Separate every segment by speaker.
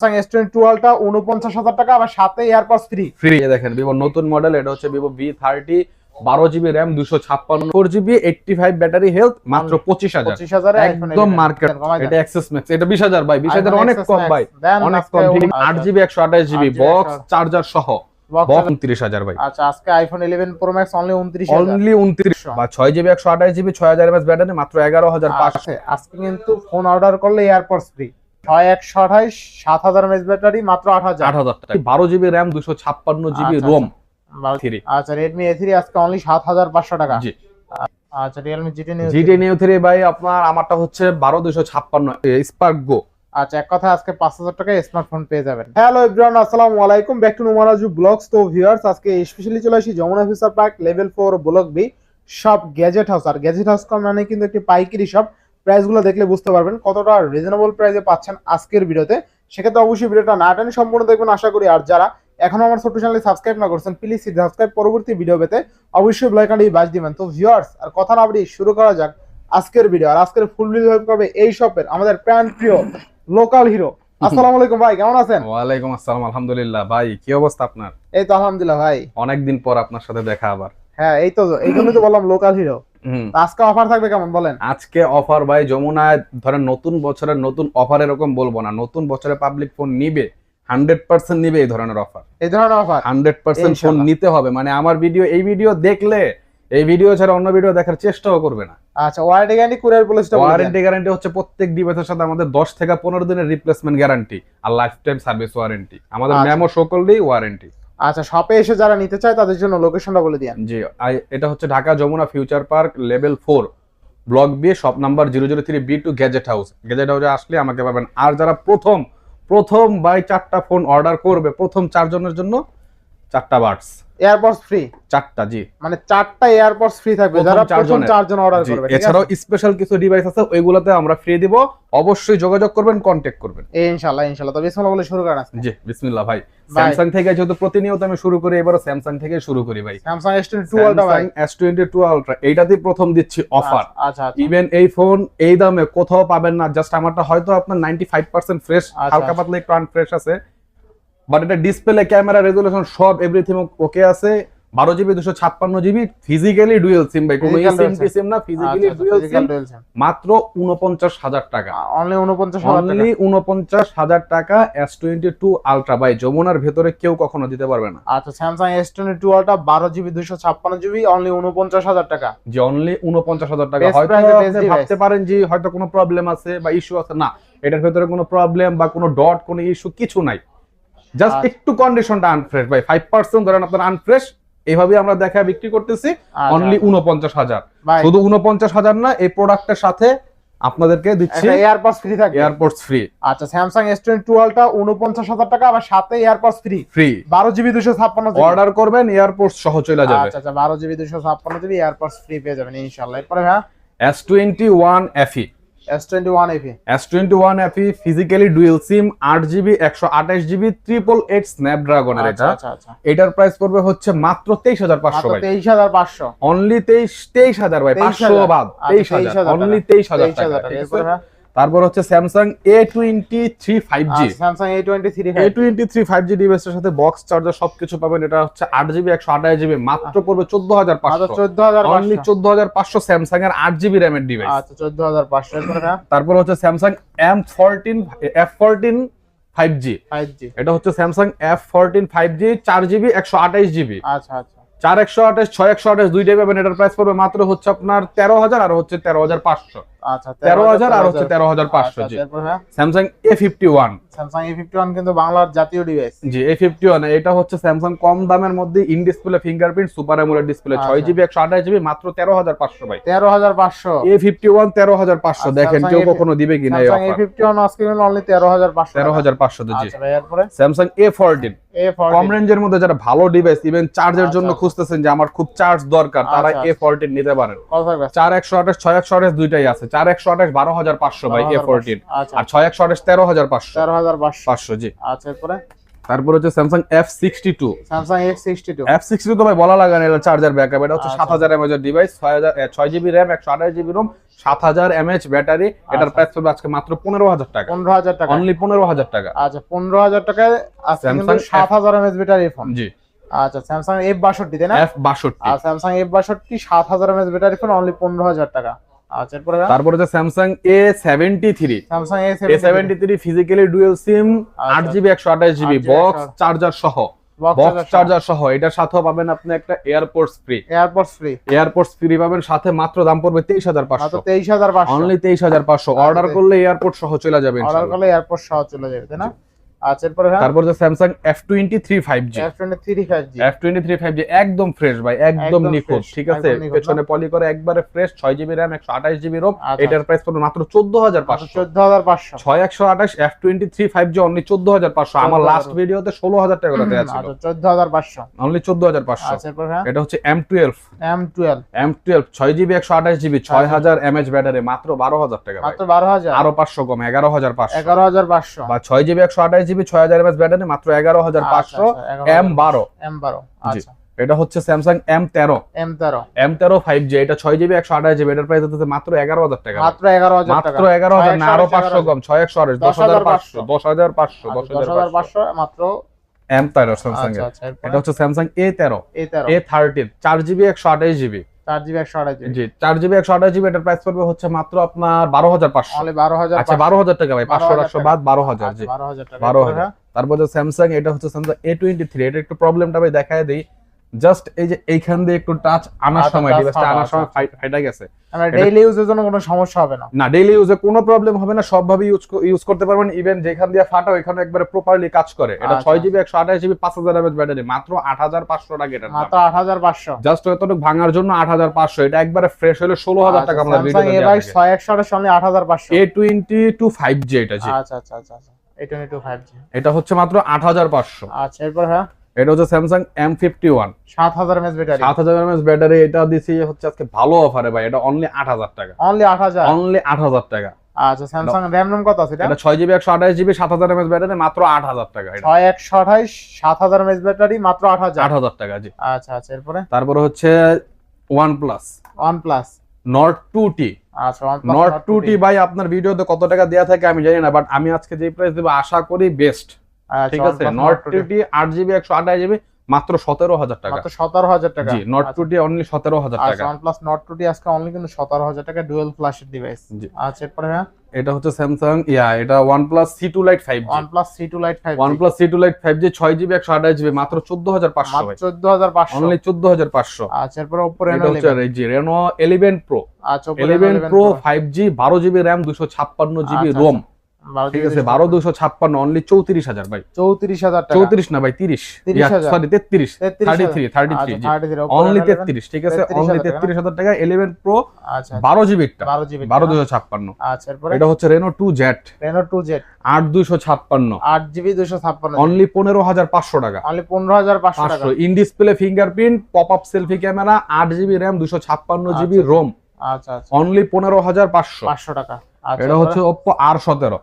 Speaker 1: Samsung S twenty টুয়েলভটা উনপঞ্চাশ হাজার টাকা আবার সাথে এয়ারপডস ফ্রি
Speaker 2: ফ্রি দেখেন ভিভো নতুন মডেল এটা হচ্ছে ভিভো ভি থার্টি বারো জিবি র্যাম দুশো ছাপ্পান্ন four GB eighty five battery health মাত্র পঁচিশ হাজার।
Speaker 1: পঁচিশ হাজারে
Speaker 2: একদম মার্কেট এটা এক্সেস ম্যাক্স এটা বিশ হাজার ভাই বিশ হাজার অনেক কম ভাই অনেক কম আট জিবি একশো আঠাশ জিবি বক্স চার্জার সহ। উনত্রিশ হাজার ভাই।
Speaker 1: আচ্ছা আজকে iPhone eleven pro max only উনত্রিশ
Speaker 2: অনলি উনত্রিশ। বা ছয় জিবি একশো আঠাশ জিবি ছয় হাজার ব্যাটারি মাত্র এগারো হাজার পাঁচশো।
Speaker 1: আজকে কিন্তু ফোন অর্ডার করলে এয়ারপডস ফ্রি ছয় একশো আঠাইশ সাত হাজার এমএস ব্যাটারি মাত্র আট হাজার।
Speaker 2: আট হাজার বারো জিবি র্যাম দুশো ছাপ্পান্ন জিবি
Speaker 1: আচ্ছা,
Speaker 2: রোম।
Speaker 1: আচ্ছা রেডমি এ থ্রি আজকে অনলি সাত হাজার পাঁচশো টাকা।
Speaker 2: জি।
Speaker 1: আচ্ছা Realme GT new
Speaker 2: GT new three ভাই আপনার আমারটা হচ্ছে বারো দুশো ছাপ্পান্ন স্পার্ক গো
Speaker 1: আচ্ছা এক কথা আজকে পাঁচ হাজার টাকায় স্মার্টফোন পেয়ে যাবেন। হ্যালো এভরিওয়ান আসসালামু আলাইকুম। ব্যাক টু নোমারাজু ব্লগস তো ভিউয়ার্স আজকে স্পেশালি চলে আসি Jamuna Future Park level four block B সব গ্যাজেট হাউস আর গ্যাজেট হাউস মানে কিন্তু একটি পাইকারি শপ প্রাইসগুলো দেখলে বুঝতে পারবেন কতটা রিজনেবল প্রাইসে পাচ্ছেন আজকের ভিডিওতে। সেক্ষেত্রে অবশ্যই ভিডিওটা না টেনে সম্পূর্ণ দেখবেন আশা করি। আর যারা এখনও আমার ছোট্ট চ্যানেলে সাবস্ক্রাইব না করছেন প্লিজ সাবস্ক্রাইব পরবর্তী ভিডিও পেতে অবশ্যই ব্লাইক আন্ডি বাজ দিবেন। তো ভিউয়ার্স আর কথা না বাড়িয়ে শুরু করা যাক আজকের ভিডিও আর আজকের ফুল ভিডিও হবে এই শপের আমাদের প্রাণ প্রিয় লোকাল হিরো আসসালামু আলাইকুম ভাই কেমন আছেন?
Speaker 2: ওয়ালাইকুম আসসালাম আলহামদুলিল্লাহ। ভাই কি অবস্থা আপনার?
Speaker 1: এই তো আলহামদুলিল্লাহ ভাই।
Speaker 2: অনেকদিন পর আপনার সাথে দেখা আবার।
Speaker 1: হ্যাঁ এই তো এই জন্যই তো বললাম লোকাল হিরো আজকে অফার থাকবে কেমন বলেন?
Speaker 2: আজকে অফার ভাই যমুনায় ধরেন নতুন বছরের নতুন অফার এরকম বলব না নতুন বছরে পাবলিক ফোন নিবে হান্ড্রেড পার্সেন্ট নিবে এই ধরনের অফার
Speaker 1: এই ধরনের অফার
Speaker 2: হান্ড্রেড পার্সেন্ট ফোন নিতে হবে মানে আমার ভিডিও এই ভিডিও দেখলে এই ভিডিও ছাড়া অন্য ভিডিও দেখার চেষ্টাও করবে না।
Speaker 1: আচ্ছা ওয়ারেন্টি গ্যারান্টি কুরিয়ার পলিসিটা
Speaker 2: ওয়ারেন্টি গ্যারান্টি হচ্ছে প্রত্যেক ডিভাইসের সাথে আমাদের দশ থেকে পনেরো দিনের রিপ্লেসমেন্ট গ্যারান্টি আর লাইফ টাইম সার্ভিস ওয়ারেন্টি আমাদের
Speaker 1: আচ্ছা।
Speaker 2: মেমো সকলেই ওয়ারেন্টি
Speaker 1: আচ্ছা শপে এসে যারা নিতে চায়, তাদের জন্য লোকেশনটা বলে দিয়ে
Speaker 2: জি এটা হচ্ছে Dhaka Jamuna Future Park level four block B shop number zero zero three B two Gadget House Gadget হাউসে আসলে আমাকে পাবেন। আর যারা প্রথম প্রথম বাই চারটা ফোন অর্ডার করবে, প্রথম চারজনের জন্য চারটা বার্ডস
Speaker 1: এয়ারপডস ফ্রি
Speaker 2: চারটা জি।
Speaker 1: মানে চারটা এয়ারপডস ফ্রি থাকবে যারা প্রথম চারজন অর্ডার করবে
Speaker 2: এছাড়াও
Speaker 1: আছে?
Speaker 2: স্পেশাল কিছু ডিভাইস আছে ওইগুলোতে আমরা ফ্রি দিব। অবশ্যই যোগাযোগ করবেন কন্ট্যাক্ট করবেন।
Speaker 1: এই ইনশাআল্লাহ ইনশাআল্লাহ তো বিসমিল্লাহ বলে শুরু করেন আজকে।
Speaker 2: জি বিসমিল্লাহ ভাই। স্যামসাং থেকে যেহেতু প্রতিনিয়ত আমি শুরু করি এবারও স্যামসাং থেকে শুরু করি ভাই।
Speaker 1: স্যামসাং S22 আলট্রা ভাই।
Speaker 2: এস টোয়েন্টি টু আলট্রা এইটাতেই প্রথম দিচ্ছি অফার
Speaker 1: আচ্ছা আচ্ছা
Speaker 2: ইভেন এই ফোন এই দামে কোথাও পাবেন না জাস্ট আমারটা হয়তো আপনার নাইনটি ফাইভ পার্সেন্ট ফ্রেশ
Speaker 1: আচ্ছা,
Speaker 2: হালকা
Speaker 1: আচ্ছা।
Speaker 2: পাতলা একটু আনফ্রেশ আছে। বাট এটা ডিসপ্লে ক্যামেরা রেজুলেশন সব এভরিথিং ওকে আছে। বারো জিবি দুশো ছাপ্পান্ন জিবি ফিজিক্যালি ডুয়েল সিম ভাই। কোনো সিম টি সিম না ফিজিক্যালি ডুয়েল সিম মাত্র উনপঞ্চাশ হাজার টাকা।
Speaker 1: অনলি 49000 টাকা।
Speaker 2: অনলি উনপঞ্চাশ হাজার টাকা এস টোয়েন্টি টু আলট্রা ভাই। যমুনার ভেতরে কেউ কখনো দিতে পারবে না।
Speaker 1: আচ্ছা Samsung S22 ultra 12 GB 256 GB only 49000 টাকা।
Speaker 2: যে অনলি উনপঞ্চাশ হাজার টাকা। হয়তো। ভাবতে পারেন যে হয়তো কোনো প্রবলেম আছে বা ইস্যু আছে। না এটার ভেতরে কোনো প্রবলেম বা কোনো ডট কোনো ইস্যু কিছু নাই। জাস্ট একটু কন্ডিশনটা আনফ্রেশ ভাই ফাইভ পার্সেন্ট ধরেন আপনার আনফ্রেশ এইভাবে আমরা দেখা বিক্রি করতেছি
Speaker 1: আচ্ছা,
Speaker 2: অনলি উনপঞ্চাশ আচ্ছা।
Speaker 1: হাজার।
Speaker 2: শুধু উনপঞ্চাশ হাজার না এই প্রোডাক্টের সাথে আপনাদেরকে দিচ্ছি
Speaker 1: এয়ারপডস ফ্রি থাকে
Speaker 2: এয়ারপডস ফ্রি
Speaker 1: আচ্ছা Samsung S twenty S22 ultra হাজার টাকা আবার সাথে এয়ারপডস ফ্রি
Speaker 2: ফ্রি
Speaker 1: 12 জিবি দুশো ছাপ্পান্ন
Speaker 2: অর্ডার করবেন এয়ারপোর্টস সহ চলে যাবে।
Speaker 1: আচ্ছা আচ্ছা 12 জিবি 256 জিবি এয়ারপডস ফ্রি পেয়ে যাবেন ইনশাল্লাহ এরপরে হ্যাঁ
Speaker 2: S twenty
Speaker 1: S21 FE
Speaker 2: S21 FE S21 FE physically dual SIM 8GB 128GB 888 Snapdragon
Speaker 1: এর
Speaker 2: এটা। এটার প্রাইস করবে হচ্ছে মাত্র
Speaker 1: 23500
Speaker 2: ভাই।
Speaker 1: 23500
Speaker 2: only 23 23000 ভাই 500 বাদ
Speaker 1: 23000
Speaker 2: অনলি
Speaker 1: 23000
Speaker 2: টাকা। তারপর হচ্ছে Samsung A twenty three five G
Speaker 1: আচ্ছা, Samsung A23
Speaker 2: A twenty three five G ডিভাইসের সাথে বক্স চার্জার সবকিছু পাবেন। এটা হচ্ছে আট জিবি একশো আঠাশ জিবি মাত্র পড়বে চোদ্দ হাজার পাঁচশো।
Speaker 1: 14500
Speaker 2: অনলি চোদ্দ হাজার পাঁচশো স্যামসাং এর আট জিবি র্যামের ডিভাইস
Speaker 1: আচ্ছা 14500 এরপরে হ্যাঁ
Speaker 2: তারপর হচ্ছে Samsung M fourteen F fourteen five G
Speaker 1: 5G
Speaker 2: এটা হচ্ছে Samsung F fourteen five G চার জিবি একশো আঠাইশ জিবি
Speaker 1: আচ্ছা আচ্ছা।
Speaker 2: চার একশো আঠাশ ছয় একশো আঠাশ দুইটাই পাবেন। এটার প্রাইস পড়বে মাত্র হচ্ছে আপনার তেরো হাজার আর হচ্ছে তেরো হাজার পাঁচশো।
Speaker 1: আচ্ছা
Speaker 2: আর হচ্ছে জি। Samsung A fifty one
Speaker 1: Samsung A51 কিন্তু বাংলার জাতীয় ডিভাইস
Speaker 2: জি এ ফিফটি ওয়ান এটা হচ্ছে স্যামসাং কম দামের মধ্যে in display fingerprint super AMOLED display ছয়
Speaker 1: আচ্ছা।
Speaker 2: জিবি একশো আঠাশ জিবি মাত্র তেরো হাজার পাঁচশো ভাই।
Speaker 1: 13500
Speaker 2: এ ফিফটি ওয়ান তেরো হাজার পাঁচশো।
Speaker 1: আর
Speaker 2: দেখেন কেউ কখনো দিবে কিনা এই অফার
Speaker 1: A51 আজকে কিন্তু অনলি 13500
Speaker 2: তেরো হাজার পাঁচশো জি।
Speaker 1: আচ্ছা ভাই এরপরে?
Speaker 2: স্যামসাং এ ফোরটিন
Speaker 1: A40
Speaker 2: কম রেঞ্জের মধ্যে যারা ভালো ডিভাইস ইভেন চার্জের জন্য
Speaker 1: আচ্ছা।
Speaker 2: খুঁজতেছেন যে আমার খুব চার্জ দরকার তারা
Speaker 1: আচ্ছা,
Speaker 2: এ ফোরটিন নিতে পারেন।
Speaker 1: কত থাকবে?
Speaker 2: চার একশো আঠাশ ছয় একশো আঠাশ দুইটাই আছে। চার একশো আঠাশ বারো হাজার পাঁচশো ভাই এ ফোরটিন
Speaker 1: আচ্ছা।
Speaker 2: আর ছয় একশো আঠাশ তেরো হাজার পাঁচশো।
Speaker 1: 13500
Speaker 2: পাঁচশো। জি।
Speaker 1: আচ্ছা এরপরে?
Speaker 2: তারপর হচ্ছে Samsung F sixty two
Speaker 1: Samsung A62
Speaker 2: F sixty তো ভাই বলা লাগে না এটা চার্জার ব্যাকআপ এটা হচ্ছে
Speaker 1: আচ্ছা।
Speaker 2: সাত হাজার ডিভাইস ছয় হাজার ছয় জিবি র্যাম একশো আঠাশ জিবি রোম সাত হাজার এমএচ ব্যাটারি এটার
Speaker 1: আচ্ছা।
Speaker 2: প্রাইস পড়বে আজকে মাত্র পনেরো হাজার টাকা।
Speaker 1: পনেরো হাজার টাকা।
Speaker 2: অনলি পনেরো হাজার টাকা।
Speaker 1: আচ্ছা পনেরো হাজার টাকায় কিন্তু সাত হাজার এমএস ব্যাটারি ফোন
Speaker 2: জি।
Speaker 1: আচ্ছা স্যামসাং এফ বাষট্টি তাই না?
Speaker 2: এফ বাষট্টি।
Speaker 1: আর স্যামসাং এফ বাষট্টি সাত হাজার এমএস ব্যাটারি ফোন অনলি পনেরো হাজার টাকা। আচ্ছা এরপরে
Speaker 2: তারপরে যে Samsung A seventy three
Speaker 1: Samsung A
Speaker 2: A seventy three physically dual SIM
Speaker 1: আচ্ছা।
Speaker 2: আট জিবি একশো আঠাশ জিবি বক্স চার্জার সহ। বক্স চার্জার সহ। এটার সাথেও পাবেন আপনি একটা AirPods free
Speaker 1: AirPods free
Speaker 2: AirPods free পাবেন সাথে মাত্র দাম পড়বে তেইশ হাজার
Speaker 1: মাত্র
Speaker 2: পাঁচশো
Speaker 1: তেইশ হাজার পাঁচশো।
Speaker 2: অনলি তেইশ হাজার পাঁচশো। অর্ডার করলে এয়ারপোর্ট সহ চলে যাবে
Speaker 1: অর্ডার করলে এয়ারপোর্ট সহ চলে যাবে তাই না? আচ্ছা এরপরে হ্যাঁ?
Speaker 2: তারপর যে three five G
Speaker 1: three five G
Speaker 2: একদম ফ্রেশ ভাই একদম নিখুঁত ঠিক আছে? পেছনে পলি করে একবারে ফ্রেশ ছয় জিবি র্যাম একশো আঠাশ জিবি রোম
Speaker 1: আচ্ছা।
Speaker 2: এটার প্রাইস পড়বে মাত্র চোদ্দ হাজার পাঁচশো।
Speaker 1: চোদ্দ হাজার পাঁচশো।
Speaker 2: ছয় একশো আঠাশ F twenty three five G only চোদ্দ হাজার পাঁচশো। আমার লাস্ট ভিডিওতে ষোলো হাজার টাকা করে দেওয়া ছিল।
Speaker 1: আচ্ছা চোদ্দ হাজার পাঁচশো।
Speaker 2: অনলি চোদ্দ হাজার পাঁচশো।
Speaker 1: আচ্ছা এরপর হ্যাঁ?
Speaker 2: এটা হচ্ছে M twelve
Speaker 1: M twelve
Speaker 2: M twelve ছয় জিবি একশো আঠাশ জিবি ছয় হাজার এমএচ ব্যাটারি মাত্র বারো হাজার টাকা
Speaker 1: মাত্র বারো হাজার।
Speaker 2: আরও পাঁচশো কম এগারো হাজার পাঁচশো।
Speaker 1: এগারো হাজার পাঁচশো।
Speaker 2: বা ছয় জিবি একশো আঠাশ জিবি ছয় হাজার এমএচ ব্যাটারি মাত্র এগারো হাজার পাঁচশো এম বারো।
Speaker 1: এম বারো আচ্ছা।
Speaker 2: এটা হচ্ছে স্যামসাং এম তেরো।
Speaker 1: এম তেরো।
Speaker 2: এম তেরো ফাইভ জি এটা ছয় জিবি একশো আঠাশ জিবি এটার প্রাইস হচ্ছে মাত্র এগারো হাজার টাকা।
Speaker 1: মাত্র এগারো হাজার
Speaker 2: মাত্র এগারো হাজার না আরও পাঁচশো কম ছয় একশো আঠাশ দশ হাজার পাঁচশো দশ হাজার পাঁচশো দশ
Speaker 1: আচ্ছা, হাজার
Speaker 2: পাঁচশো।
Speaker 1: মাত্র
Speaker 2: এম তেরো স্যামসাং
Speaker 1: আচ্ছা আচ্ছা
Speaker 2: এটা হচ্ছে স্যামসাং এ তেরো।
Speaker 1: এ তেরো।
Speaker 2: এ থার্টিন চার জিবি একশো আঠাশ জিবি
Speaker 1: চার জিবি একশো আঠাশ জিবি
Speaker 2: জি চার জিবি একশো আঠাশ জিবি এটার প্রাইস পড়বে হচ্ছে মাত্র আপনার বারো হাজার পাঁচশো।
Speaker 1: বারো হাজার
Speaker 2: আচ্ছা বারো হাজার টাকা ভাই পাঁচশো একশো বাদ বারো হাজার জি।
Speaker 1: বারো হাজার
Speaker 2: বারো হাজার? তারপর যে স্যামসাং এটা হচ্ছে স্যামসাং এ টোয়েন্টি থ্রি এটা একটু প্রবলেমটা ভাই দেখায় দিই। জাস্ট এই যে এইখান দিয়ে একটু টাচ আনার
Speaker 1: আচ্ছা,
Speaker 2: সময় ডিভাইসটা আনার সময়
Speaker 1: আচ্ছা,
Speaker 2: ফাইটা গেছে।
Speaker 1: আমার ডেইলি ইউজের জন্য কোনো সমস্যা হবে না।
Speaker 2: না ডেইলি ইউজে কোনো প্রবলেম হবে না সবভাবে ইউজ ইউজ করতে পারবেন। ইভেন যেখান দিয়ে ফাটা ওইখানে একবারে প্রপারলি কাজ করে। এটা
Speaker 1: আচ্ছা।
Speaker 2: ছয় জিবি একশো আঠাশ জিবি পাঁচ হাজার ব্যাটারি মাত্র আট হাজার পাঁচশো টাকা এটার দাম।
Speaker 1: মাত্র আট হাজার পাঁচশো।
Speaker 2: জাস্ট এতটুকু ভাঙার জন্য আট হাজার পাঁচশো। এটা একবারে ফ্রেশ হলে ষোলো হাজার টাকা আমরা ভিডিও
Speaker 1: বাইশ ছয় একশো আঠাশ অনলি আট হাজার পাঁচশো।
Speaker 2: A twenty two five G এটা জি।
Speaker 1: আচ্ছা আচ্ছা আচ্ছা আচ্ছা। এই টোয়েন্টি টু ফাইভ জি
Speaker 2: এটা হচ্ছে মাত্র আট হাজার পাঁচশো।
Speaker 1: আচ্ছা এরপর হ্যাঁ।
Speaker 2: এটা হচ্ছে স্যামসাং এম ফিফটি ওয়ান
Speaker 1: সাত হাজার এমএস ব্যাটারি
Speaker 2: সাত হাজার এমএস ব্যাটারি এটা দিছি হচ্ছে আজকে ভালো অফারে ভাই এটা অনলি আট হাজার টাকা।
Speaker 1: অনলি আট হাজার?
Speaker 2: অনলি আট হাজার টাকা।
Speaker 1: আচ্ছা স্যামসাং র্যাম রোম কত আছে এটা?
Speaker 2: ছয় জিবি একশো আঠাশ জিবি সাত হাজার এমএস ব্যাটারি মাত্র আট হাজার টাকা
Speaker 1: ছয় একশো আঠাইশ সাত হাজার এমএস ব্যাটারি মাত্র আট হাজার।
Speaker 2: আট হাজার টাকা জি।
Speaker 1: আচ্ছা আচ্ছা এরপরে?
Speaker 2: তারপরে হচ্ছে one plus
Speaker 1: one plus
Speaker 2: Nord two T
Speaker 1: আচ্ছা
Speaker 2: নট টু টি ভাই আপনার ভিডিওতে কত টাকা দেওয়া থাকে আমি জানি না বাট আমি আজকে যে প্রাইস দেবো আশা করি বেস্ট ঠিক আছে নট টু টি আট জিবি একশো আঠাশ জিবি মাত্র সতেরো হাজার টাকা।
Speaker 1: মাত্র সতেরো হাজার টাকা।
Speaker 2: জি নট টু টি অনলি সতেরো হাজার
Speaker 1: আচ্ছা
Speaker 2: টাকা।
Speaker 1: ওয়ান প্লাস নট টু আজকে অনলি কিন্তু সতেরো হাজার টাকা ডুয়েল ফ্ল্যাশের ডিভাইস আচ্ছা এরপরে হ্যাঁ
Speaker 2: এটা হচ্ছে স্যামসাং ইয়া এটা one plus C two lite five
Speaker 1: one plus C two lite five
Speaker 2: one plus C two lite five G ছয় জিবি একশো আঠাশ জিবি মাত্র চোদ্দ হাজার পাঁচশো।
Speaker 1: চোদ্দ হাজার পাঁচশো।
Speaker 2: অনলি চোদ্দ হাজার পাঁচশো।
Speaker 1: আচ্ছা এরপরে ওপো
Speaker 2: এটা
Speaker 1: রেনো
Speaker 2: হচ্ছে এই রেনো এলিভেন প্রো
Speaker 1: আচ্ছা Oppo
Speaker 2: eleven pro five G বারো জিবি র্যাম দুশো ছাপ্পান্ন জিবি
Speaker 1: আচ্ছা,
Speaker 2: রোম ঠিক আছে বারো দুশো ছাপ্পান্ন অনলি চৌত্রিশ হাজার ভাই।
Speaker 1: চৌত্রিশ হাজার
Speaker 2: চৌত্রিশ না ভাই তিরিশ।
Speaker 1: 30,000
Speaker 2: সরি তেত্রিশ। থার্টি থ্রি থার্টি থ্রি
Speaker 1: আচ্ছা
Speaker 2: অনলি তেত্রিশ ঠিক আছে? অনলি তেত্রিশ হাজার টাকা ইলেভেন প্রো
Speaker 1: আচ্ছা
Speaker 2: বারো জিবিটা
Speaker 1: বারো জিবি
Speaker 2: বারো দুশো ছাপ্পান্ন।
Speaker 1: আচ্ছা
Speaker 2: এটা হচ্ছে Reno two Z
Speaker 1: Reno two
Speaker 2: আট দুশো ছাপ্পান্ন।
Speaker 1: আট জিবি দুশো ছাপ্পান্ন
Speaker 2: অনলি পনেরো হাজার পাঁচশো টাকা।
Speaker 1: অনলি পনেরো হাজার পাঁচশো টাকা।
Speaker 2: পাঁচশো। In display fingerprint pop up selfie camera আট জিবি র্যাম দুশো ছাপ্পান্ন জিবি
Speaker 1: আচ্ছা।
Speaker 2: রোম
Speaker 1: আচ্ছা আচ্ছা।
Speaker 2: অনলি পনেরো হাজার পাঁচশো।
Speaker 1: পাঁচশো টাকা। আচ্ছা
Speaker 2: এটা হচ্ছে ওপ্পো আর সতেরো।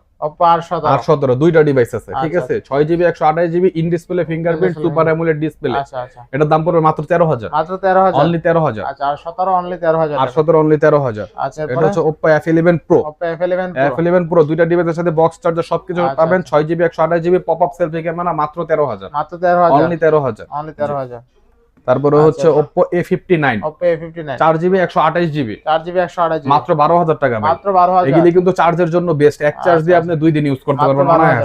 Speaker 1: আর সতেরো।
Speaker 2: দুইটা ডিভাইস আছে ঠিক
Speaker 1: আচ্ছা,
Speaker 2: আছে ছয় জিবি একশো আঠাশ GB in display fingerprint
Speaker 1: Display
Speaker 2: super AMOLED display
Speaker 1: আচ্ছা আচ্ছা।
Speaker 2: এটার দাম পড়বে মাত্র তেরো হাজার।
Speaker 1: মাত্র তেরো হাজার।
Speaker 2: অনলি তেরো হাজার।
Speaker 1: আচ্ছা আর সতেরো অনলি তেরো হাজার।
Speaker 2: আর সতেরো অনলি তেরো হাজার।
Speaker 1: আচ্ছা
Speaker 2: এটা হচ্ছে Oppo F eleven pro
Speaker 1: F eleven
Speaker 2: F eleven pro দুইটা ডিভাইসের সাথে বক্স চার্জার সবকিছু
Speaker 1: আচ্ছা,
Speaker 2: পাবেন।
Speaker 1: আচ্ছা।
Speaker 2: ছয় জিবি একশো আঠাশ GB pop up selfie camera মাত্র তেরো হাজার।
Speaker 1: মাত্র তেরো হাজার।
Speaker 2: অনলি তেরো হাজার।
Speaker 1: অনলি তেরো হাজার।
Speaker 2: তারপরে
Speaker 1: আচ্ছা,
Speaker 2: হচ্ছে
Speaker 1: আচ্ছা।
Speaker 2: Oppo A fifty nine
Speaker 1: Oppo A fifty nine
Speaker 2: চার জিবি একশো আঠাশ জিবি
Speaker 1: চার জিবি একশো আঠাশ
Speaker 2: মাত্র বারো হাজার টাকা
Speaker 1: মাত্র বারো হাজার।
Speaker 2: এগুলি কিন্তু চার্জের জন্য বেস্ট এক চার্জ
Speaker 1: আচ্ছা,
Speaker 2: দিয়ে। আপনি দুই দিন ইউজ করতে পারবেন মানে হয়?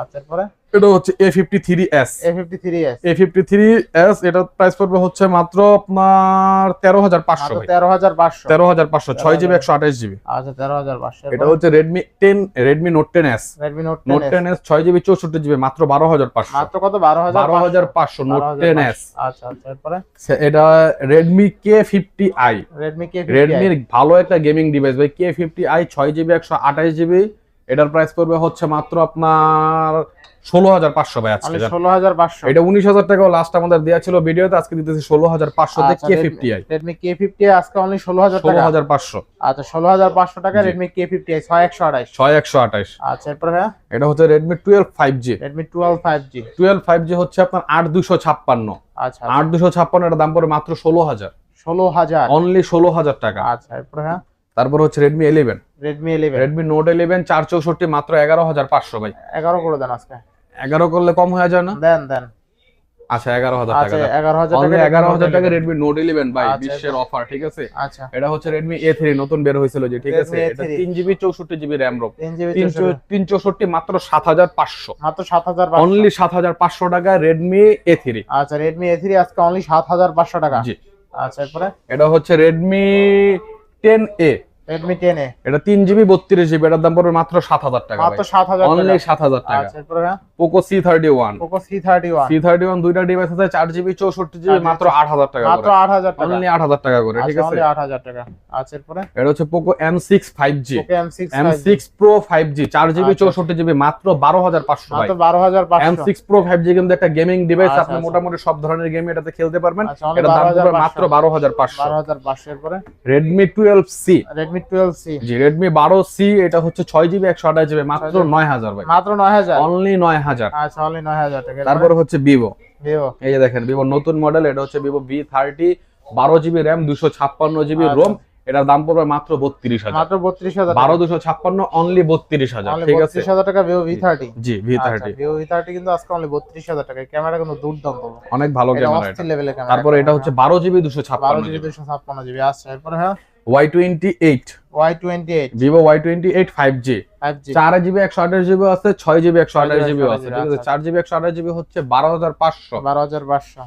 Speaker 1: আচ্ছা এরপরে
Speaker 2: এটা হচ্ছে A fifty three S
Speaker 1: A fifty three S
Speaker 2: A fifty three S এটার প্রাইস পড়বে হচ্ছে মাত্র আপনার তেরো হাজার পাঁচশো
Speaker 1: তেরো হাজার পাঁচশো।
Speaker 2: তেরো হাজার পাঁচশো ছয় জিবি একশো আঠাশ জিবি।
Speaker 1: আচ্ছা তেরো হাজার পাঁচশো।
Speaker 2: এটা হচ্ছে Redmi ten Redmi Note ten S
Speaker 1: Redmi Note
Speaker 2: Note ten S ছয় জিবি চৌষট্টি জিবি মাত্র বারো হাজার পাঁচশো।
Speaker 1: মাত্র কত? বারো হাজার
Speaker 2: বারো হাজার পাঁচশো নোট টেন এস
Speaker 1: আচ্ছা আচ্ছা
Speaker 2: এটা Redmi K fifty i
Speaker 1: Redmi K
Speaker 2: রেডমির ভালো একটা গেমিং ডিভাইস ভাই কে ফিফটি আই ছয় জিবি একশো আঠাশ জিবি এটার প্রাইস পড়বে হচ্ছে মাত্র আপনার ষোলো হাজার পাঁচশো ভাই আজকে
Speaker 1: ষোলো হাজার পাঁচশো।
Speaker 2: এটা উনিশ হাজার টাকা লাস্ট আমাদের দেওয়া ছিল ভিডিওতে আজকে দিতেছি ষোলো হাজার পাঁচশো K fifty i
Speaker 1: Redmi K fifty আজকে অনলি ষোলো হাজার
Speaker 2: ষোলো হাজার পাঁচশো।
Speaker 1: আচ্ছা ষোলো হাজার পাঁচশো টাকা রেডমি কে ফিফটি আই ছয় একশো আঠাইশ।
Speaker 2: ছয় একশো আঠাশ
Speaker 1: আচ্ছা এরপরে? হ্যাঁ
Speaker 2: এটা হচ্ছে Redmi twelve five G
Speaker 1: Redmi twelve five G
Speaker 2: twelve five G হচ্ছে আপনার আট দুশো ছাপ্পান্ন।
Speaker 1: আচ্ছা
Speaker 2: আট দুশো ছাপ্পান্ন এটার দাম পড়ে মাত্র ষোলো হাজার।
Speaker 1: ষোলো হাজার।
Speaker 2: অনলি ষোলো হাজার টাকা।
Speaker 1: আচ্ছা এরপরে? হ্যাঁ
Speaker 2: তারপর হচ্ছে Redmi eleven
Speaker 1: Redmi eleven
Speaker 2: Redmi Note eleven চার চৌষট্টি মাত্র এগারো হাজার পাঁচশো ভাই।
Speaker 1: এগারো করে দেন আজকে।
Speaker 2: এগারো করলে কম হয়ে যায় না?
Speaker 1: দেন দেন।
Speaker 2: আচ্ছা এগারো হাজার
Speaker 1: আচ্ছা
Speaker 2: টাকা
Speaker 1: এগারো হাজার টাকা
Speaker 2: এগারো হাজার টাকা রেডমি নোট ইলেভেন ভাই
Speaker 1: আচ্ছা,
Speaker 2: বিশ্বের অফার ঠিক আছে?
Speaker 1: আচ্ছা।
Speaker 2: এটা হচ্ছে রেডমি এ থ্রি নতুন বের হয়েছিল যে ঠিক আছে? এটা
Speaker 1: A3
Speaker 2: তিন জিবি চৌষট্টি জিবি র্যাম রোম
Speaker 1: তিন
Speaker 2: চৌষট্টি মাত্র সাত হাজার পাঁচশো।
Speaker 1: মাত্র সাত হাজার
Speaker 2: অনলি সাত হাজার পাঁচশো টাকা রেডমি এ থ্রি
Speaker 1: আচ্ছা রেডমি এ থ্রি আজকে অনলি সাত হাজার পাঁচশো টাকা।
Speaker 2: জি।
Speaker 1: আচ্ছা এরপরে?
Speaker 2: এটা হচ্ছে রেডমি টেন এ
Speaker 1: এ?
Speaker 2: এটা তিন জিবি বত্রিশ জিবি এটার দাম পড়বে মাত্র টাকা অনলি টাকা।
Speaker 1: আচ্ছা এরপরে
Speaker 2: দুইটা ডিভাইস আছে জিবি জিবি টাকা
Speaker 1: টাকা।
Speaker 2: অনলি টাকা করে ঠিক আছে?
Speaker 1: অনলি টাকা। আচ্ছা এরপরে?
Speaker 2: এটা হচ্ছে জিবি জিবি কিন্তু একটা গেমিং ডিভাইস
Speaker 1: আচ্ছা,
Speaker 2: আপনি
Speaker 1: আচ্ছা।
Speaker 2: মোটামুটি সব ধরনের গেম এটাতে খেলতে পারবেন।
Speaker 1: আচ্ছা
Speaker 2: এটার
Speaker 1: বারো
Speaker 2: দাম মাত্র বারো হাজার পাঁচশো।
Speaker 1: বারো হাজার পাঁচশো এরপরে?
Speaker 2: Redmi twelve C
Speaker 1: twelve C
Speaker 2: G Redmi বারো সি এটা হচ্ছে ছয় জিবি একশো আঠাশ জিবি মাত্র
Speaker 1: 6
Speaker 2: নয় হাজার ভাই।
Speaker 1: মাত্র নয় হাজার।
Speaker 2: অনলি নয় হাজার।
Speaker 1: আচ্ছা অনলি টাকা।
Speaker 2: তারপর হচ্ছে এই যে দেখেন নতুন মডেল এটা হচ্ছে
Speaker 1: আচ্ছা।
Speaker 2: এটার দাম পড়বে মাত্র বত্রিশ হাজার।
Speaker 1: মাত্র বত্রিশ হাজার
Speaker 2: বারো দুশো ছাপ্পান্ন অনলি বত্রিশ হাজার ঠিক আছে?
Speaker 1: হাজার টাকা Vivo V thirty
Speaker 2: G V thirty
Speaker 1: Vivo V thirty কিন্তু আজকে অনলি বত্রিশ হাজার টাকা। ক্যামেরা কিন্তু দুর্দান্ত।
Speaker 2: অনেক ভালো ক্যামেরা তারপর এটা হচ্ছে বারো জিবি দুশো ছাপ্পান্ন
Speaker 1: জিবি
Speaker 2: জিবি
Speaker 1: দুশো ছাপ্পান্ন জিবি আচ্ছা এরপরে হ্যাঁ?
Speaker 2: Y twenty eight
Speaker 1: Y twenty eight
Speaker 2: Vivo Y twenty eight five G চার জিবি একশো আঠাশ জিবি আছে ছয় জিবি একশো আঠাশ জিবি আছে ঠিক আছে?
Speaker 1: আচ্ছা।
Speaker 2: চার জিবি একশো আঠাশ জিবি হচ্ছে বারো হাজার পাঁচশো।
Speaker 1: বারো হাজার পাঁচশো।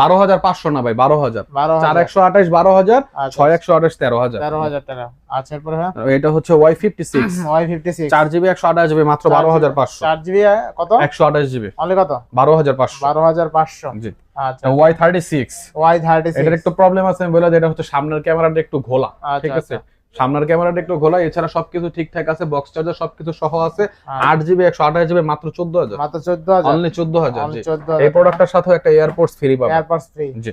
Speaker 2: বারো হাজার পাঁচশো না ভাই বারো হাজার। চার একশো আঠাশ বারো হাজার
Speaker 1: আচ্ছা,
Speaker 2: ছয় একশো আঠাশ তেরো হাজার।
Speaker 1: তেরো হাজার টাকা। আচ্ছা এরপরে হ্যাঁ?
Speaker 2: এটা হচ্ছে Y fifty six
Speaker 1: Y fifty six
Speaker 2: চার জিবি একশো আঠাশ জিবি মাত্র বারো হাজার পাঁচশো।
Speaker 1: চার জিবি কত?
Speaker 2: একশো আঠাশ জিবি
Speaker 1: অনলি কত?
Speaker 2: বারো হাজার পাঁচশো।
Speaker 1: বারো হাজার পাঁচশো।
Speaker 2: জি।
Speaker 1: আচ্ছা
Speaker 2: Y thirty six
Speaker 1: Y thirty
Speaker 2: এটার একটু প্রবলেম আছে আমি বলে এটা হচ্ছে সামনের ক্যামেরাটা একটু ঘোলা
Speaker 1: আচ্ছা,
Speaker 2: ঠিক আছে? সামনের ক্যামেরাটা একটু ঘোলা এছাড়া সবকিছু ঠিকঠাক আছে বক্স চার্জার সবকিছু সহ আছে
Speaker 1: আচ্ছা।
Speaker 2: আট জিবি একশো আঠাশ জিবি মাত্র চোদ্দ হাজার।
Speaker 1: মাত্র চোদ্দ হাজার।
Speaker 2: অনলি চোদ্দ হাজার এই প্রোডাক্টটার সাথে একটা এয়ারপোর্টস ফ্রি পাবেন।
Speaker 1: এয়ারপডস ফ্রি
Speaker 2: জি।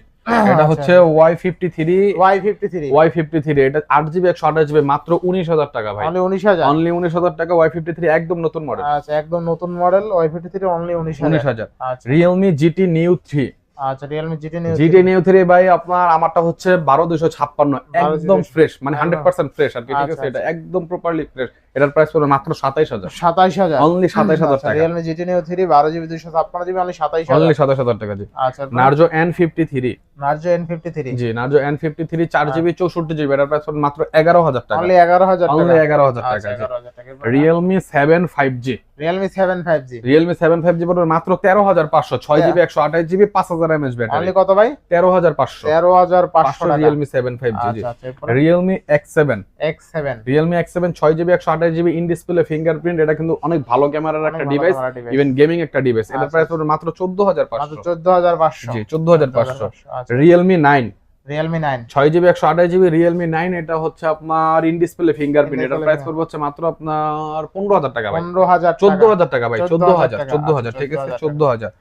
Speaker 2: এটা হচ্ছে Y fifty three
Speaker 1: Y fifty three
Speaker 2: Y fifty three এটা আট জিবি একশো আঠাশ জিবি মাত্র উনিশ হাজার টাকা ভাই।
Speaker 1: অনলি উনিশ হাজার?
Speaker 2: অনলি উনিশ হাজার টাকা ওয়াই ফিফটি থ্রি একদম নতুন মডেল
Speaker 1: আচ্ছা একদম নতুন model Y fifty three only উনিশ
Speaker 2: উনিশ
Speaker 1: হাজার। আচ্ছা।
Speaker 2: রিয়েলমি জিটি নিউ থ্রি
Speaker 1: আচ্ছা নিউ
Speaker 2: থ্রি ভাই আপনার আমারটা হচ্ছে বারো দুশো ছাপ্পান্ন একদম ফ্রেশ মানে
Speaker 1: একদম।
Speaker 2: হান্ড্রেড পার্সেন্ট ফ্রেশ আর কি ঠিক
Speaker 1: আচ্ছা,
Speaker 2: আছে এটা একদম প্রপারলি ফ্রেশ এটার প্রাইস পড়বে মাত্র সাতাইশ হাজার।
Speaker 1: সাতাইশ হাজার।
Speaker 2: অনলি সাতাইশ হাজার টাকা।
Speaker 1: থ্রি বারো জিবি দুইশো ছাপ্পান্ন জিবি অনলি সাতাইশ
Speaker 2: অনলি
Speaker 1: হাজার
Speaker 2: সাতাইশ হাজার টাকা জি
Speaker 1: আচ্ছা
Speaker 2: Narzo N fifty three
Speaker 1: Narzo
Speaker 2: জি নার্জো এন ফিফটি থ্রি চার জিবি চৌষট্টি জিবি এটার প্রাইস মাত্র এগারো হাজার টাকা।
Speaker 1: অনলি এগারো হাজার
Speaker 2: অনলি
Speaker 1: টাকা।
Speaker 2: এগারো হাজার
Speaker 1: আচ্ছা
Speaker 2: টাকা। পড়বে মাত্র ব্যাটারি
Speaker 1: অনলি কত ভাই? টাকা।
Speaker 2: জি।
Speaker 1: আচ্ছা আচ্ছা
Speaker 2: ইন ডিসপ্লে ফিঙ্গারপ্রিন্ট এটা কিন্তু অনেক ভালো ক্যামেরার একটা ডিভাইস ইভেন গেমিং একটা ডিভাইস এটার প্রাইস পড়বে মাত্র চোদ্দ হাজার
Speaker 1: মাত্র
Speaker 2: পাঁচশো
Speaker 1: চোদ্দ হাজার পাঁচশো।
Speaker 2: জি চোদ্দ হাজার পাঁচশো।
Speaker 1: আচ্ছা।
Speaker 2: রিয়েলমি নাইন
Speaker 1: রিয়েলমি নাইন
Speaker 2: ছয় জিবি একশো আঠাশ জিবি রিয়েলমি নাইন এটা হচ্ছে আপনার ইন ডিসপ্লে ফিঙ্গারপ্রিন্ট এটার প্রাইস পড়বে হচ্ছে মাত্র আপনার পনেরো হাজার টাকা ভাই।
Speaker 1: পনেরো হাজার
Speaker 2: চোদ্দ
Speaker 1: টাকা
Speaker 2: হাজার টাকা ভাই চোদ্দ
Speaker 1: 14,000
Speaker 2: হাজার চোদ্দ হাজার
Speaker 1: আচ্ছা,
Speaker 2: ঠিক আছে?
Speaker 1: 14,000
Speaker 2: চোদ্দ হাজার।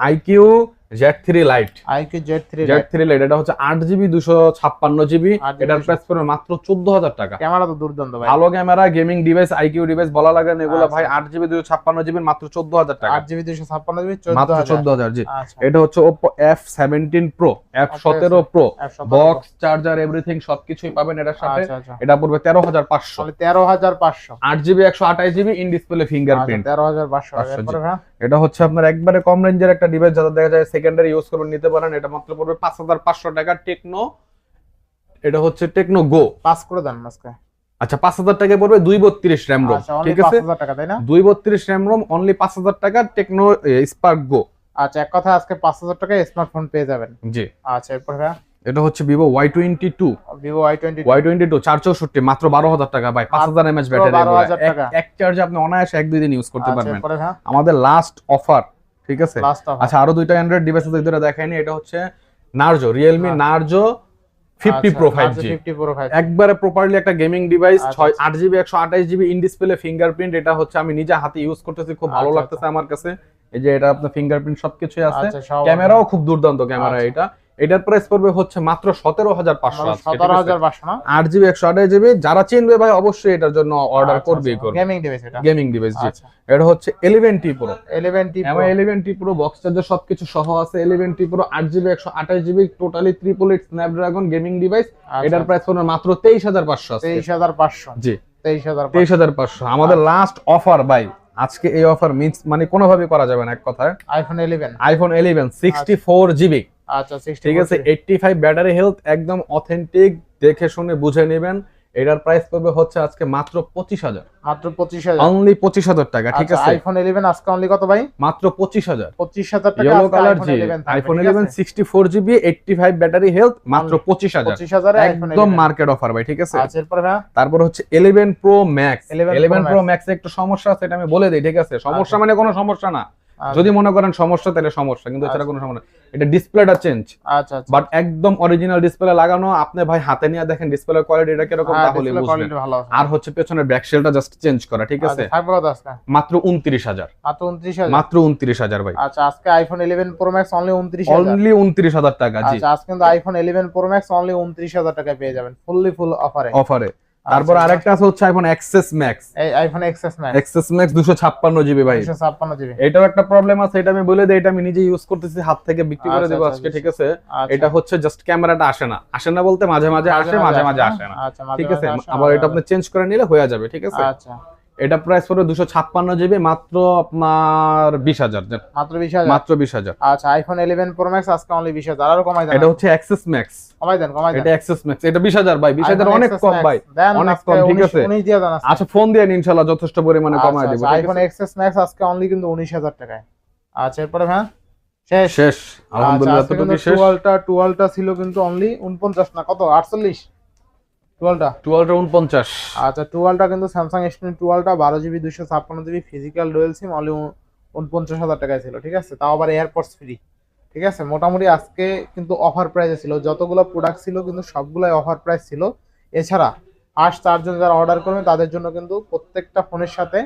Speaker 2: IQOO Z three lite
Speaker 1: iQOO Z three
Speaker 2: Z three lite এটা হচ্ছে আট জিবি দুশো ছাপ্পান্ন জিবি। এটার প্রাইস পড়বে মাত্র চোদ্দ হাজার টাকা।
Speaker 1: ক্যামেরা তো দুর্দান্ত ভাই।
Speaker 2: ভালো camera gaming device iQOO device বলা লাগে না এগুলো
Speaker 1: আচ্ছা।
Speaker 2: ভাই আট জিবি দুশো ছাপ্পান্ন জিবি মাত্র চোদ্দ হাজার টাকা।
Speaker 1: আট জিবি দুইশো ছাপ্পান্ন জিবি
Speaker 2: মাত্র চোদ্দ হাজার জি।
Speaker 1: আচ্ছা।
Speaker 2: এটা হচ্ছে Oppo F seventeen pro F সতেরো প্রো বক্স চার্জার এভরিথিং সবকিছুই পাবেন এটার সাথে।
Speaker 1: আচ্ছা
Speaker 2: এটা পড়বে তেরো হাজার পাঁচশো।
Speaker 1: তেরো হাজার পাঁচশো।
Speaker 2: আট জিবি একশো আঠাশ জিবি ইন ডিসপ্লে ফিঙ্গারপ্রিন্ট
Speaker 1: তেরো হাজার পাঁচশো।
Speaker 2: এটা হচ্ছে আপনার একবারে কম রেঞ্জের একটা ডিভাইস যাতে দেখা যায় সেকেন্ডারি ইউজ করবেন নিতে পারেন। এটা মাত্র পড়বে পাঁচ হাজার পাঁচশো টাকা টেকনো এটা হচ্ছে টেকনো গো
Speaker 1: পাস করে দেন আজকে।
Speaker 2: আচ্ছা পাঁচ হাজার টাকা পড়বে দুই বত্রিশ র্যাম রোম
Speaker 1: আচ্ছা
Speaker 2: ঠিক আছে?
Speaker 1: হাজার টাকা তাই না?
Speaker 2: দুই বত্রিশ র্যাম রোম অনলি পাঁচ হাজার টাকা টেকনো স্পার্ক গো
Speaker 1: আচ্ছা এক কথা আজকে পাঁচ হাজার টাকায় স্মার্টফোন পেয়ে যাবেন।
Speaker 2: জি।
Speaker 1: আচ্ছা এরপর হ্যাঁ
Speaker 2: এটা হচ্ছে Vivo Y twenty two
Speaker 1: Vivo Y twenty
Speaker 2: Y twenty two চার মাত্র বারো হাজার টাকা। ভাই পাঁচ হাজার এমএচ ব্যাটারি
Speaker 1: 12,000 টাকা।
Speaker 2: এক চার্জে আপনি অনায়াসে এক দুই দিন ইউজ করতে
Speaker 1: আচ্ছা
Speaker 2: পারবেন।
Speaker 1: হ্যাঁ।
Speaker 2: আমাদের লাস্ট অফার ঠিক আছে? আচ্ছা আরও দুইটা অ্যান্ড্রয়েড ডিভাইস আছে যেটা দেখায়নি এটা হচ্ছে Narzo Realme. Narzo fifty pro five G
Speaker 1: fifty pro five
Speaker 2: একবারে প্রপারলি একটা গেমিং ডিভাইস
Speaker 1: আচ্ছা,
Speaker 2: ছয়
Speaker 1: আচ্ছা।
Speaker 2: আট জিবি একশো আঠাশ জিবি ইন ডিসপ্লে ফিঙ্গারপ্রিন্ট এটা হচ্ছে আমি নিজে হাতে ইউজ করতেছি খুব ভালো
Speaker 1: আচ্ছা,
Speaker 2: লাগতেছে আমার কাছে। এই যে এটা আপনার ফিঙ্গারপ্রিন্ট সবকিছুই আছে।
Speaker 1: আচ্ছা
Speaker 2: ক্যামেরাও খুব দুর্দান্ত ক্যামেরা
Speaker 1: আচ্ছা।
Speaker 2: এটা। এটার প্রাইস পড়বে হচ্ছে মাত্র সতেরো হাজার পাঁচশো
Speaker 1: সতেরো হাজার পাঁচশো
Speaker 2: আট জিবি একশো আঠাশ জিবি যারা চিনবে ভাই অবশ্যই এটার জন্য অর্ডার করবে
Speaker 1: গেমিং ডিভাইস
Speaker 2: গেমিং ডিভাইস জি।
Speaker 1: আচ্ছা।
Speaker 2: এটা হচ্ছে eleven T pro
Speaker 1: eleven T
Speaker 2: Mi eleven T pro box charger সবকিছু সহ আছে। ইলেভেন টি প্রো আট জিবি একশো আঠাশ GB totally triple eight Snapdragon gaming device এটার প্রাইস পড়বে মাত্র তেইশ হাজার পাঁচশো
Speaker 1: আচ্ছা, তেইশ হাজার পাঁচশো।
Speaker 2: জি।
Speaker 1: তেইশ হাজার
Speaker 2: তেইশ হাজার পাঁচশো। আমাদের লাস্ট অফার ভাই। আজকে এই অফার মিক্স মানে কোনোভাবে করা যাবে না এক কথায়।
Speaker 1: IPhone eleven
Speaker 2: iPhone eleven sixty four GB
Speaker 1: আচ্ছা
Speaker 2: ঠিক আছে এইটটি ফাইভ ব্যাটারি হেলথ একদম অথেন্টিক দেখে শুনে বুঝে নেবেন। এটার প্রাইস পড়বে হচ্ছে আজকে মাত্র পঁচিশ হাজার।
Speaker 1: মাত্র পঁচিশ হাজার।
Speaker 2: অনলি পঁচিশ হাজার টাকা ঠিক আছে?
Speaker 1: আইফোন ইলেভেন আজকে অনলি কত ভাই?
Speaker 2: মাত্র পঁচিশ হাজার।
Speaker 1: পঁচিশ হাজার টাকা
Speaker 2: ইয়েলো কালার জি
Speaker 1: 11
Speaker 2: আইফোন
Speaker 1: ঠিক
Speaker 2: ইলেভেন
Speaker 1: আছে?
Speaker 2: Sixty four GB eighty five battery health মাত্র পঁচিশ হাজার।
Speaker 1: পঁচিশ হাজারে আইফোন
Speaker 2: একদম মার্কেট অফার ভাই ঠিক আছে?
Speaker 1: আচ্ছা এরপর ভাই?
Speaker 2: তারপর হচ্ছে eleven pro max
Speaker 1: 11
Speaker 2: eleven pro. Max একটু সমস্যা আছে এটা আমি বলে দিই ঠিক আছে? সমস্যা
Speaker 1: আচ্ছা।
Speaker 2: মানে কোনো সমস্যা না।
Speaker 1: আচ্ছা।
Speaker 2: যদি মনে করেন সমস্যা তাহলে সমস্যা কিন্তু এছাড়া কোনো সমস্যা এটা ডিসপ্লেটা চেঞ্জ
Speaker 1: আচ্ছা আচ্ছা।
Speaker 2: বাট একদম অরিজিনাল ডিসপ্লে লাগানো আপনি ভাই হাতে নিয়ে দেখেন ডিসপ্লে কোয়ালিটি এটা কীরকম
Speaker 1: হ্যাঁ,
Speaker 2: তাহলে বুঝবেন। আর হচ্ছে পেছনের ব্যাক শেলটা জাস্ট চেঞ্জ করা ঠিক আছে?
Speaker 1: আচ্ছা,
Speaker 2: মাত্র উনত্রিশ হাজার।
Speaker 1: মাত্র উনত্রিশ হাজার?
Speaker 2: মাত্র উনত্রিশ হাজার ভাই।
Speaker 1: আচ্ছা আজকে iPhone eleven pro max only উনত্রিশ হাজার।
Speaker 2: অনলি উনত্রিশ হাজার টাকা জি।
Speaker 1: আচ্ছা আজকে কিন্তু iPhone eleven pro max only উনত্রিশ হাজার টাকায় পেয়ে যাবেন ফুললি ফুল অফারে
Speaker 2: অফারে তারপর
Speaker 1: আচ্ছা,
Speaker 2: আরেকটা আছে হচ্ছে আইফোন এক্সেস ম্যাক্স
Speaker 1: এই iPhone XS max
Speaker 2: XS max দুশো ছাপ্পান্ন জিবি ভাই।
Speaker 1: দুশো ছাপ্পান্ন জিবি।
Speaker 2: এটাও একটা প্রবলেম আছে এটা আমি বলে দেই এটা আমি নিজে ইউজ করতেছি হাত থেকে বিক্রি করে দেব
Speaker 1: আচ্ছা,
Speaker 2: আজকে ঠিক আছে?
Speaker 1: আচ্ছা।
Speaker 2: এটা হচ্ছে জাস্ট ক্যামেরাটা আসে না। আসে না বলতে মাঝে মাঝে আসে মাঝে মাঝে আসে না।
Speaker 1: আচ্ছা
Speaker 2: ঠিক আছে? আবার এটা আপনি চেঞ্জ করে নিলে হয়ে যাবে ঠিক আছে?
Speaker 1: আচ্ছা।
Speaker 2: এটা প্রাইস পড়বে দুশো ছাপ্পান্ন জিবি মাত্র আপনার বিশ হাজার।
Speaker 1: মাত্র বিশ হাজার?
Speaker 2: মাত্র বিশ হাজার।
Speaker 1: আচ্ছা আইফোন ইলেভেন প্রো ম্যাক্স আজকে অনলি বিশ হাজার। আরও কমাই দেন
Speaker 2: এটা হচ্ছে অ্যাক্সেস ম্যাক্স
Speaker 1: কমাই দেন কমাই দেন।
Speaker 2: এটা অ্যাক্সেস ম্যাক্স এটা বিশ হাজার ভাই বিশ হাজার অনেক কম ভাই অনেক কম, ঠিক আছে?
Speaker 1: 19 দিয়ে দেন আজকে।
Speaker 2: আচ্ছা ফোন দিয়ে ইনশাল্লাহ যথেষ্ট পরিমাণে
Speaker 1: আচ্ছা,
Speaker 2: দিব
Speaker 1: আচ্ছা, আইফোন
Speaker 2: আছে?
Speaker 1: ম্যাক্স আজকে অনলি কিন্তু উনিশ হাজার টাকায়। আচ্ছা এরপরে হ্যাঁ শেষ।
Speaker 2: শেষ। আলহামদুলিল্লাহ
Speaker 1: আচ্ছা, টুয়েলটা টুয়েলটা ছিল কিন্তু অনলি উনপঞ্চাশ না কত? আটচল্লিশ? টুয়েলটা
Speaker 2: টুয়েলটা উনপঞ্চাশ।
Speaker 1: আচ্ছা টুয়েলটা কিন্তু স্যামসাং এস টোয়েন্টি টুয়েলটা বারো জিবি দুশো ছাপ্পান্ন GB physical dual SIM only উনপঞ্চাশ হাজার টাকায় ছিল ঠিক আছে? তাও আবার ফ্রি ঠিক আছে? মোটামুটি আজকে কিন্তু অফার প্রাইসে ছিল। যতগুলো প্রোডাক্ট ছিল কিন্তু সবগুলাই অফার প্রাইস ছিল। এছাড়া চারজন যারা অর্ডার করবে তাদের জন্য কিন্তু প্রত্যেকটা ফোনের সাথে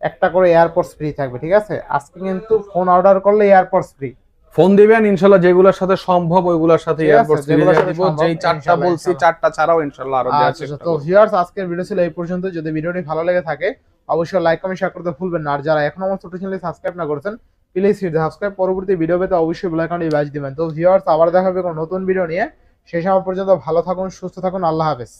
Speaker 1: একটা করে এয়ারপোর্টস ফ্রি থাকবে ঠিক আছে? আজকে কিন্তু ফোন অর্ডার করলে এয়ারপোর্টস ফ্রি
Speaker 2: ফোন দিবেন ইনশাল্লাহ যেগুলোর সাথে সম্ভব ওইগুলোর সাথে
Speaker 1: ঠিক আছে,
Speaker 2: এয়ারপোর্ট
Speaker 1: যেগুলোর সাথে সম্ভব,
Speaker 2: যেই চারটা বলছি চারটা ছাড়াও ইনশাল্লাহ আরও দেওয়ার
Speaker 1: আচ্ছা
Speaker 2: চেষ্টা
Speaker 1: তো। ভিউয়ার্স আজকের ভিডিও ছিল এই পর্যন্ত। যদি ভিডিওটি ভালো লেগে থাকে অবশ্যই লাইক কমেন্ট শেয়ার করতে ভুলবেন না। আর যারা এখনও আমার ছোট চ্যানেলে সাবস্ক্রাইব না করেছেন প্লিজ হিট সাবস্ক্রাইব পরবর্তী ভিডিও পেতে অবশ্যই বেল আইকনটি বাজ দিবেন। তো ভিউয়ার্স আবার দেখা হবে কোনো নতুন ভিডিও নিয়ে। সেই সময় পর্যন্ত ভালো থাকুন সুস্থ থাকুন আল্লাহ হাফেজ।